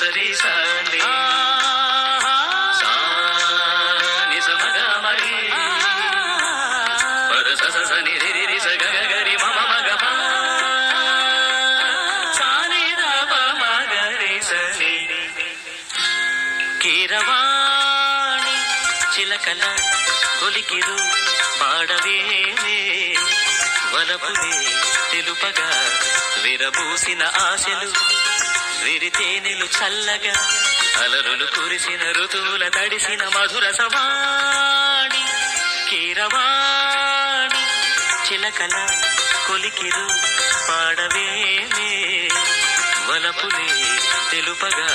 సరి సాని సాని సమగ మరి. పరస సని రి రి సగ గరి మమ మగ మా సాని రా మమ గరి సని కీరవాణి చిలకల కొలికిరు పాడవేమే. వలపునే తెలుపగా విరబూసిన ఆశలు రిడి తేనెలు చల్లగా. అలరులు కురిసిన ఋతువుల తడిసిన మధుర సవాణి. కీరవాణి చిలకల కొలికిరు పాడవేమే. వలపులే తెలుపగా.